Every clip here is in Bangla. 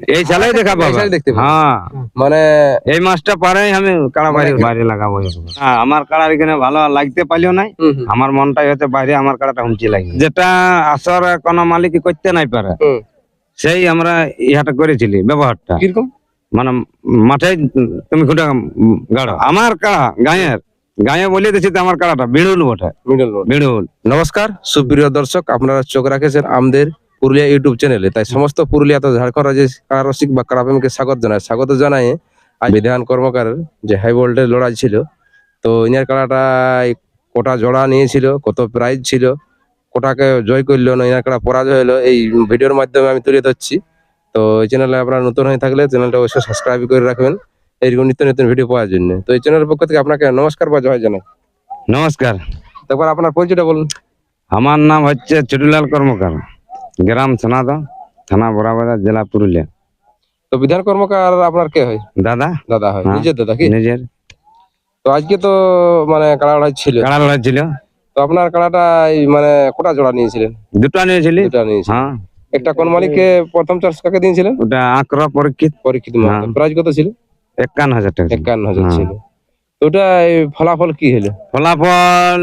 এই দেখা পাবে সালে দেখতে পাবে। হ্যাঁ। মানে এই মাসটা পারেই আমি কাড়া বাইরে বাইরে লাগাবো। হ্যাঁ আমার কাড়ার এখানে ভালো লাগতে পারলেও নাই। আমার মনটাই হচ্ছে বাইরে আমার কাড়াটা হুমচি লাগে যেটা আসর কোনো মালিক করতে নাই পারে। সেই আমরা ইহাটা করেছিলি ব্যবহারটা। কীরকম? মানে মাঠে তুমি খুঁটা গাড়ো। আমার কাড়া গায়ের গায়ে বলে দিচ্ছি আমার কাড়াটা বিড়ুল বটে। বিড়ুল। নমস্কার সুপ্রিয় দর্শক আপনারা চোখ রাখেছেন আমাদের পুরুলিয়া ইউটিউব চ্যানেলে। তাই সমস্ত পুরুলিয়া তো ঝাড়খণ্ড রাজ্যের কারারসিক বা কারাপ্রেমীকে স্বাগত জানায় স্বাগত জানাই আজ বিধান কর্মকার যে হাই ভোল্টেজ লড়াই ছিল তো ইনার কাড়াটা কোটা জোড়া নিয়েছিল কত প্রাইজ ছিল কোটাকে জয় করল না ইনার কাড়া পরাজয় হলো এই ভিডিওর মাধ্যমে আমি তুলে ধরছি। তো এই চ্যানেলে আপনারা নতুন হয়ে থাকলে চ্যানেলটা অবশ্যই সাবস্ক্রাইব করে রাখবেন। এইরকম নিত্য নতুন ভিডিও পাওয়ার জন্য। তো এই চ্যানেলের পক্ষ থেকে আপনাকে নমস্কার বা জয় জানাই। নমস্কার। তারপর আপনার পরিচয়টা বলুন। আমার নাম হচ্ছে চুটুলাল কর্মকার। গ্রাম সোনাদা থানা বরাবাজার জেলা পুরুলিয়া। তো বিধান কর্মকার আপনার কে হয়? দাদা? দাদা হয়। হ্যাঁ। নিজের দাদা কি? নিজের। তো আজকে তো মানে কাড়া লড়াই ছিল। কাড়া লড়াই ছিল। তো আপনার কাড়াটা মানে কোটা জোড়া নিয়েছিলেন? দুটো নিয়েছিলি? দুটা নিয়েছিলেন। হ্যাঁ। একটা কোন মালিককে প্রথম চার্জ কাকে দিয়েছিলেন? ওটা আঁকড় পরীক্ষিত। পরীক্ষিত হ্যাঁ। প্রাইজ কত ছিল? একান্ন হাজার টাকা। একান্ন হাজার হ্যাঁ। ছিল। তো ওটা ফলাফল কি হলো? ফলাফল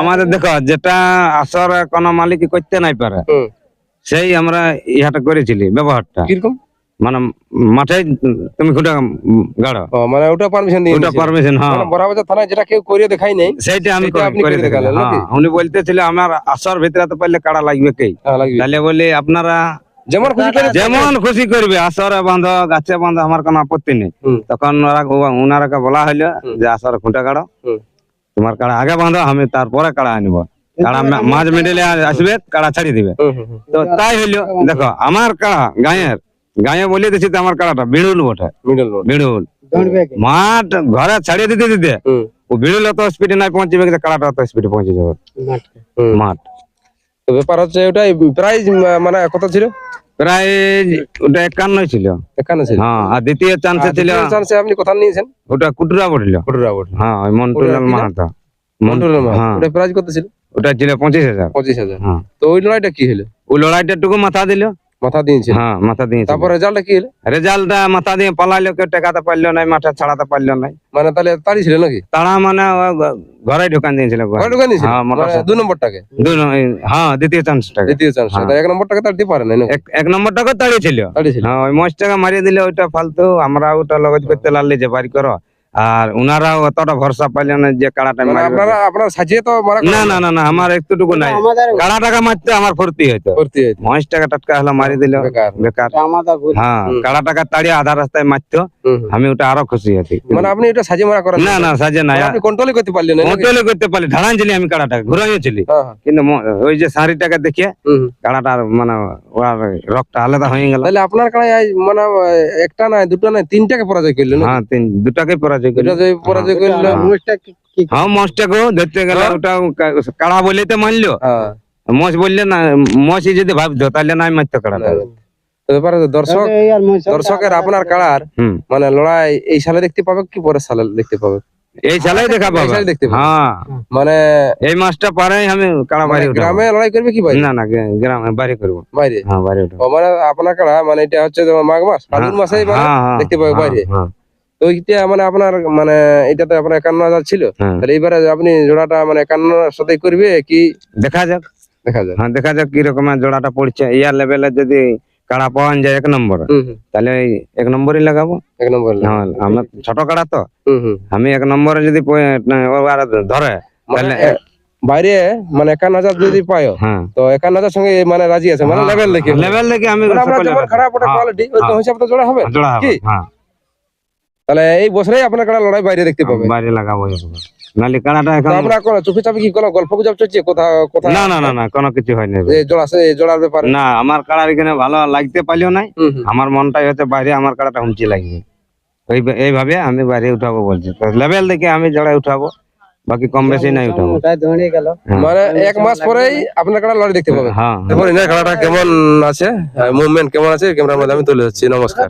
আমাদের দেখো যেটা আসর কোনো মালিক করতে নাই পারে। সেই আমরা ইহাটা করেছিলি ব্যবহারটা। কীরকম? মানে মাঠে তুমি খুঁটা গাড়ো। মানে ওটা পারমিশন দিয়ে ওটা পারমিশন হ্যাঁ। মানে থানায় যেটা কেউ দেখাই নেই সেইটা আমি করে- দেখালেন, হ্যাঁ। উনি বলতেছিল আমার আসর ভিতরে তো পারলে কাড়া লাগবে কে। তাহলে বলি আপনারা যেমন খুশি করে যেমন খুশি করবে আসরে বাঁধো গাছে বাঁধো আমার কোনো আপত্তি নেই। তখন ওরা ওনারাকে বলা হইল যে আসরে খুঁটা কাড়ো তোমার কাড়া আগে বাঁধো আমি তারপরে কাড়া আনব। কাড়া মাঝ মিডিলে আসবে কাড়া ছাড়ি দিবে। তো তাই হইল দেখো আমার কাড়া গায়ের। গায়ে বলে দিচ্ছি আমার কাড়াটা বিড়ুল বটে। বিড়ুল মাঠ ঘরে ছাড়িয়ে দিতে দিতে। ও বিড়ুল অত স্পিডে নাই পৌঁছবে কিন্তু কাড়াটা অত স্পিডে পৌঁছে যাবে। মাঠ তো ব্যাপার হচ্ছে ওটাই প্রাইজ মানে কত ছিল? প্রায় ওটা একান্ন ছিল। একান্ন ছিল। হ্যাঁ আর দ্বিতীয় চান্সে ছিল চান্সে আপনি কথা নিয়েছেন? ওটা কুটুরা পড়ল কোটরা বোর্ড হ্যাঁ মন্টুলাল মাহাতো মন্টুরের মাল হ্যাঁ। ওটা প্রাইজ কত ছিল? ওটা ছিল পঁচিশ হাজার। পঁচিশ হাজার। হ্যাঁ। তো ওই লড়াইটা কি হলো? ও লড়াইটা টুকু মাথা দিল। মাথা দিয়েছিল হ্যাঁ মাথা দিয়ে তারপর রেজাল্টটা কি হলো? রেজাল্টটা মাথা দিয়ে পালাইলো কেউ টেকাতে পারল নাই মাঠে ছাড়াতে পারল নাই। মানে তাহলে তাড়ি ছিল নাকি? মানে ঘরে ঢুকান দিয়েছিল ঘরে। হ্যাঁ, মানে। দু নম্বরটাকে? দু হ্যাঁ দ্বিতীয় চান্সটাকে। দ্বিতীয় চান্স। এক নম্বরটাকে তাড়িতে পারে না এক নম্বরটাকে তাড়িয়েছিল তাড়ি ছিল। হ্যাঁ ওই মজটাকে মারিয়ে দিলে ওইটা ফালতু আমরা ওটা লগত করতে লাগলে যে বাড়ি করো। আর উনারাও অতটা ভরসা পাইলে না যে কাড়াটা মানে মারবে। আপনারা আপনারা সাজিয়ে তো না না না না আমার একটুটুকু নাই। কাড়া টাকা মারতে আমার ফুর্তি হইতো। মহেশ টাকা টাটকা হলো মারি দিল। বেকার। বেকার। হ্যাঁ কাড়া টাকা তাড়িয়ে আধা রাস্তায় মারতো। আমি ওটা আরও খুশি হতি মানে আপনি এটা সাজিয়ে মারা করেন। না না সাজে না আপনি কন্ট্রোলই করতে পারলেন না? করতে পারলি। আমি ঘুরাইছিলি হ্যাঁ, হ্যাঁ। কিন্তু ওই যে শাড়িটাকে দেখিয়ে হুম, হুম। কাড়াটা মানে ওর রক্তটা আলাদা হয়ে গেল। তাহলে আপনার কাছে মানে একটা নাই দুটো নাই তিনটাকে পরাজয় করলেন হ্যাঁ তিন দুটাকে পরাজয় দুটা করলি পরাজয় করলেন হ্যাঁ মশটাকেও ধরতে গেলে হ্যাঁ। ওটা কাড়া বলে তো মানলো। হ্যাঁ। মশ বললে না যদি ভাবতো তাহলে নাই মারতো ব্যাপারে দর্শক দর্শকের আপনার কাড়ার মানে লড়াই এই সালে দেখতে পাবে কি পরের সালে দেখতে পাবে? এই সালেই দেখা পাবে। দেখতে পাবে। হ্যাঁ। মানে এই মাসটা পারে আমি কাড়া মানে বাড়ি উঠাবো। গ্রামে লড়াই করবে কি বাইরে? না না গ্রামে বাড়ি করব। বাইরে? হ্যাঁ। ও মানে আপনার কাড়া মানে এটা হচ্ছে মাঘ মাস ফাল্গুন মাসেই মানে হ্যাঁ, হ্যাঁ, দেখতে পাবে হ্যাঁ, বাইরে। হ্যাঁ, তো মানে আপনার মানে আপনার একান্ন হাজার ছিল। হ্যাঁ। তাহলে এবারে আপনি জোড়াটা মানে একান্ন সাথে করবে কি? দেখা যাক। দেখা হ্যাঁ দেখা যাক কি রকমের জোড়াটা পড়ছে। ইয়ার লেভেলে যদি কাড়া পাওয়া যায় এক নম্বর তাহলে এক নম্বরই লাগাবো। এক নম্বর হ্যাঁ, আমার ছোট কাড়া তো। আমি এক নম্বরে যদি ধরে মানে তাহলে বাইরে মানে একান্ন হাজার যদি পায় হ্যাঁ। তো একান্ন হাজার সঙ্গে মানে রাজি আছে মানে লেভেল দেখে। লেভেল দেখে আমি। খারাপ ওটা হ্যাঁ, কোয়ালিটি ওই হ্যাঁ। হিসাবে তো জোড়া হবে। জোড়া হবে কি? হ্যাঁ। তাহলে এই বছরেই আপনার কাড়া লড়াই বাইরে দেখতে পাবে। বাইরে লাগাবো। নাহলে কাড়াটা এখন আপনার কোনো চুপি চাপি কি কোনো গল্প গুজব চলছে? কোথা কোথা না না না না কোনো কিছু হয়নি এই জোড়া এই জোড়ার ব্যাপারে? না আমার কাড়ার এখানে ভালো লাগতে পারলেও নাই। আমার মনটাই হচ্ছে বাইরে আমার কাড়াটা হুমচি লাগবে ওই এইভাবে আমি বাইরে উঠাবো বলছি। লেভেল দেখে আমি জড়াই উঠাবো বাকি কম বেশি নাই উঠাবো। হ্যাঁ। মানে এক মাস পরেই আপনার কাড়া লড়াই দেখতে পাবে। হ্যাঁ। দেখুন এনার খেলাটা কেমন আছে? মুভমেন্ট কেমন আছে? ক্যামেরার মধ্যে আমি তুলে ধরছি। নমস্কার।